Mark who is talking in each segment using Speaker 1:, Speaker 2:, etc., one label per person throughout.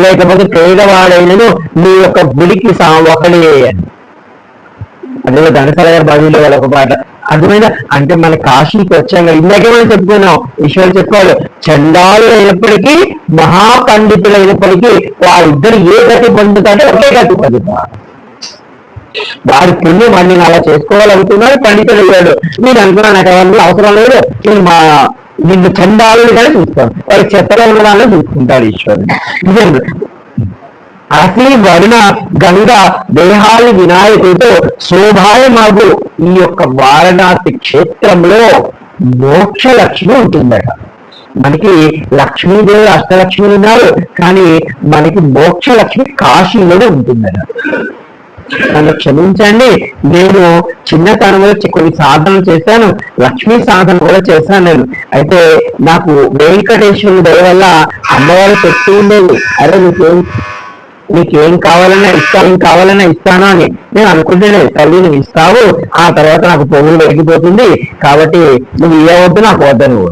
Speaker 1: లేకపోతే పేదవాడైనను నీ యొక్క గుడికి సా ఒకడే అదే ధనసల గారి వాళ్ళ ఒక పాట అర్థమైన అంటే మన కాశీకి వచ్చాం కదా ఇందాకే మనం చెప్పుకున్నాం. ఈశ్వరుడు చెప్పుకోవాలి చండాలు అయినప్పటికీ మహాపండితులైనప్పటికీ వాళ్ళిద్దరు ఏ గతి పొందుతారంటే ఒకే గతి పొందుతారు. వారి పుణ్యం వాడిని నేను అలా చేసుకోవాలనుకున్నాడు పండితుడు అయ్యాడు నేను అనుకున్నాను నాకు అవసరం లేదు. నేను మా నిన్ను చండాలని కానీ చూస్తాను. వారి చెత్తలో చూసుకుంటాడు ఈశ్వరుడు. నిజంగా అసలు వరుణ గంగ దేహాలు వినాయకుడితో శోభాయమాగు ఈ యొక్క వారణాసి క్షేత్రంలో మోక్ష లక్ష్మి ఉంటుందట. మనకి లక్ష్మీదేవి అష్టలక్ష్మి ఉన్నారు కానీ మనకి మోక్ష లక్ష్మి కాశీలోనే ఉంటుందట. నన్ను క్షమించండి. నేను చిన్నతనంలో కొన్ని సాధనలు చేశాను. లక్ష్మీ సాధన కూడా చేశాను నేను. అయితే నాకు వెంకటేశ్వరుని దయ వల్ల అమ్మవారు చెప్తూ ఉండేది. అరే నీకేం నీకేం కావాలన్నా ఇస్తాను ఏం కావాలన్నా ఇస్తాను అని నేను అనుకుంటేనే. తల్లి నువ్వు ఇస్తావు. ఆ తర్వాత నాకు పొగులు పెరిగిపోతుంది కాబట్టి నువ్వు ఇవ్వవద్దు నాకు వద్ద నువ్వు.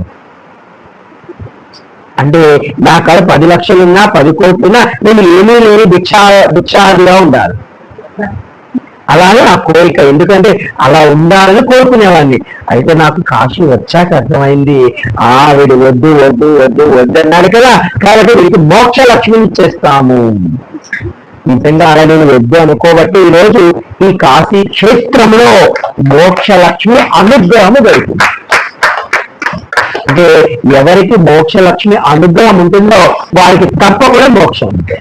Speaker 1: అంటే నా కాడ పది లక్షలున్నా పది కోట్లున్నా నేను ఏమీ లేని భిక్షా భిక్షాహారిగా ఉండాలి. అలాగే నా కోరిక. ఎందుకంటే అలా ఉండాలని కోరుకునేవాడిని. అయితే నాకు కాశీ వచ్చాక అర్థమైంది. ఆ వీడు వద్దు వద్దు వద్దు వద్దు అన్నాడు కదా. కాబట్టి వీడికి మోక్ష లక్ష్మిని ఇచ్చేస్తాము. నిజంగా అలా నేను వద్దు అనుకోబట్టి ఈ రోజు ఈ కాశీ క్షేత్రంలో మోక్ష లక్ష్మి అనుగ్రహము దొరుకుతుంది. అంటే ఎవరికి మోక్ష లక్ష్మి అనుగ్రహం ఉంటుందో వారికి తప్పకుండా మోక్షం ఉంటుంది.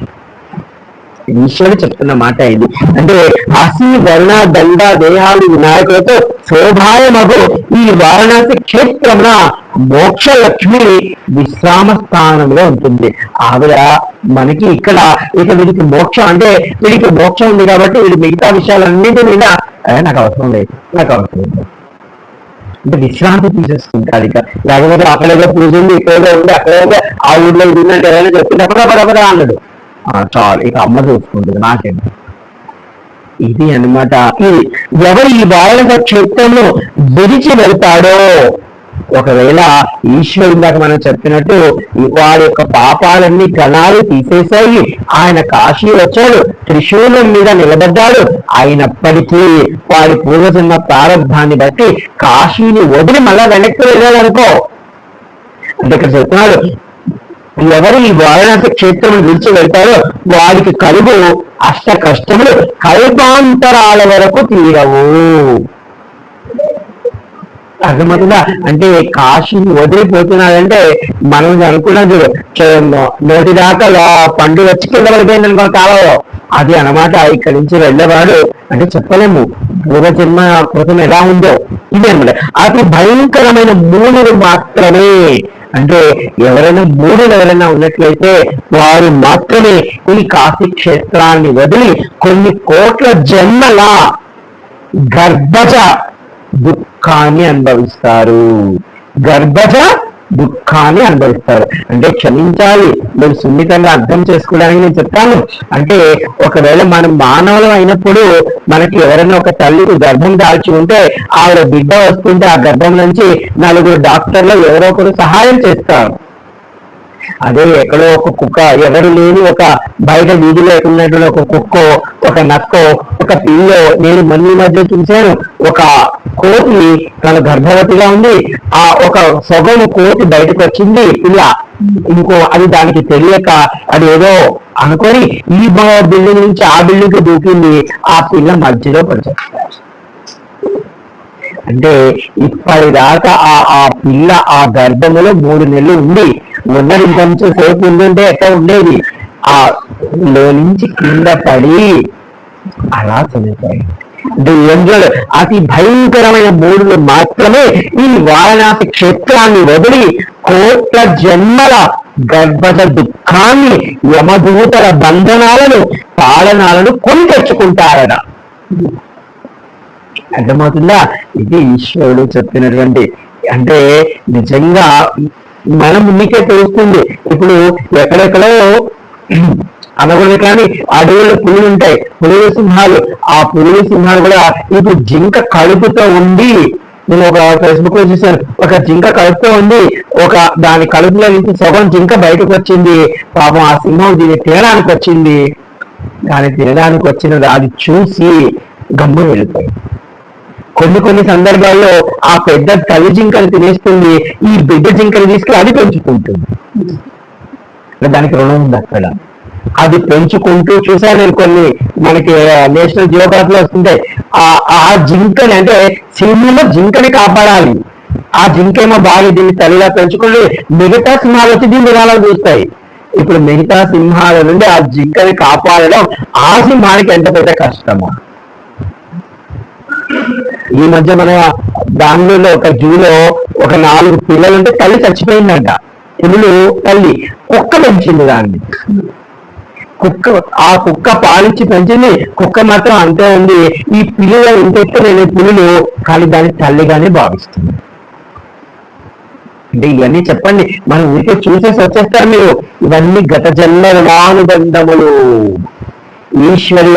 Speaker 1: ఈశ్వరుడు చెప్తున్న మాట ఇది. అంటే అసి వర్ణ దండ దేహాలు వినాయకులతో శోభాయమగు ఈ వారణాసి క్షేత్రమున మోక్ష లక్ష్మి విశ్రామ స్థానంలో ఉంటుంది. ఆవిడ మనకి ఇక్కడ ఇక వీడికి మోక్షం అంటే వీడికి మోక్షం ఉంది కాబట్టి వీడి మిగతా విషయాలన్నిటి మీద నాకు అవసరం లేదు. నాకు అవసరం లేదు. అంటే విశ్రాంతి తీసేసుకుంటారు ఇక. లేకపోతే అక్కడేదో పూజ ఉంది ఇక్కడేదో ఉంది అక్కడేదో ఆ ఊళ్ళో ఇది ఉందంటే ఏదైనా చెప్పినప్పుడు అన్నాడు. చాలు. ఇక అమ్మ చూసుకుంటుంది నాకేం ఇది అన్నమాట. ఇది ఎవరు ఈ బాలక క్షేత్రంలో విరిచి వెళ్తాడో? ఒకవేళ ఈశ్వరుడు దాకా మనం చెప్పినట్టు వాడి యొక్క పాపాలన్నీ కణాలు తీసేసాయి. ఆయన కాశీ వచ్చాడు త్రిశూలం మీద నిలబడ్డాడు. అయినప్పటికీ వాడి పూర్వజన్మ ప్రారంభాన్ని బట్టి కాశీని వదిలి మళ్ళా వెనక్కి వెళ్ళాడనుకో. అంటే ఇక్కడ చెప్తున్నాడు ఎవరు ఈ వారణాసి క్షేత్రం విడిచి వెళ్తారో వారికి కలుగు అష్ట కష్టములు కల్పాంతరాల వరకు తీరవు. అర్థమవుతుందా? అంటే కాశీని వదిలిపోతున్నాడంటే మనం అనుకున్నది నోటి దాకా పండు వచ్చి కింద పడిపోయింది అనుకో కాలంలో అది అన్నమాట ఇక్కడి నుంచి వెళ్ళేవాడు. అంటే చెప్పలేము. పూర్వజన్మ కృతం ఎలా ఉందో. ఇది అనమాట అతి భయంకరమైన మూలుడు మాత్రమే. అంటే ఎవరైనా మూడులు ఎవరైనా ఉన్నట్లయితే వారు మాత్రమే ఈ కాశీ క్షేత్రాన్ని వదిలి కొన్ని కోట్ల జన్మల గర్భజ దుఃఖాన్ని అనుభవిస్తారు. గర్భజ దుఃఖాన్ని అనుభవిస్తారు. అంటే క్షమించాలి. మీరు సున్నితంగా అర్థం చేసుకోవడానికి నేను చెప్తాను. అంటే ఒకవేళ మనం మానవులం అయినప్పుడు మనకి ఎవరైనా ఒక తల్లికి గర్భం దాల్చి ఉంటే ఆవిడ బిడ్డ వస్తుంటే ఆ గర్భం నుంచి నలుగురు డాక్టర్లు ఎవరో ఒకరు సహాయం చేస్తారు. అదే ఎక్కడో ఒక కుక్క ఎవరు లేని ఒక బయట వీధిలో ఉన్నటువంటి ఒక కుక్కో ఒక నక్కో ఒక పిల్లో నేను మళ్ళీ మధ్య చూశాను. ఒక కోతి తన గర్భవతిగా ఉంది. ఆ ఒక సొగము కోతి బయటకు వచ్చింది. పిల్ల ఇంకో అది దానికి తెలియక అది ఏదో అనుకొని ఈ బిల్డింగ్ నుంచి ఆ బిల్డింగ్కి దూకింది. ఆ పిల్ల మధ్యలో పడుతుంది అంటే ఇప్పటిదాకా ఆ ఆ పిల్ల ఆ గర్భములో మూడు నెలలు ఉంది. ఉన్నది కొంచెం సేపు ఉందంటే ఎట్లా ఉండేది? ఆ లో నుంచి కింద పడి అలా చనిపోయింది. అతి భయంకరమైన మూడులు మాత్రమే ఈ వారణాసి క్షేత్రాన్ని వదిలి కోట్ల జన్మల గర్భజ దుఃఖాన్ని యమదూతల బంధనాలను పాలనాలను కొని తెచ్చుకుంటారట అర్థమవుతుందా? ఇది ఈశ్వరుడు చెప్పినటువంటి అంటే నిజంగా మనం మీకే తెలుస్తుంది. ఇప్పుడు ఎక్కడెక్కడో అనకూడదు కానీ అడవుల్లో పులులు ఉంటాయి. పులుల సింహాలు. ఆ పులుల సింహాలు కూడా ఇప్పుడు జింక కడుపుతో ఉండి నేను ఒక ఫేస్బుక్లో చూశాను. ఒక జింక కడుపుతో ఉంది ఒక దాని కడుపులో నుంచి సగం జింక బయటకు వచ్చింది. పాపం ఆ సింహం దీన్ని తినడానికి వచ్చింది. దాన్ని తినడానికి వచ్చినది అది చూసి గమ్ము వెళ్ళిపోయింది కొన్ని కొన్ని సందర్భాల్లో ఆ పెద్ద తల్లి జింకను తినేస్తుంది. ఈ బిడ్డ జింకను తీసుకుని అది పెంచుకుంటుంది. దానికి రుణం ఉంది అక్కడ? అది పెంచుకుంటూ చూసా నేను కొన్ని మనకి నేషనల్ జియోగ్రఫీలో వస్తుంటే ఆ ఆ జింకని అంటే సినిమాలో జింకని కాపాడాలి. ఆ జింకేమో బాగా దీన్ని తల్లిగా పెంచుకుంటే మిగతా సింహాలు వచ్చి దీన్ని వినాలని చూస్తాయి. ఇప్పుడు మిగతా సింహాల నుండి ఆ జింకని కాపాడడం ఆ సింహానికి ఎంత పెద్ద కష్టము. ఈ మధ్య మన బెంగళూరులో ఒక జూలో ఒక నాలుగు పిల్లలు ఉంటే తల్లి చచ్చిపోయిందంట. పిల్లలు తల్లి కుక్క పెంచింది దాన్ని. కుక్క ఆ కుక్క పాలిచ్చి పెంచింది. కుక్క మాత్రం అంతే ఉంది. ఈ పిల్లల ఇంత లేని పులులు కానీ దాని తల్లిగానే భావిస్తుంది. అంటే ఇవన్నీ చెప్పండి. మనం ఊరికే చూసేసి వచ్చేస్తారు మీరు. ఇవన్నీ గత జన్మ రుణానుబంధములు ఈశ్వరి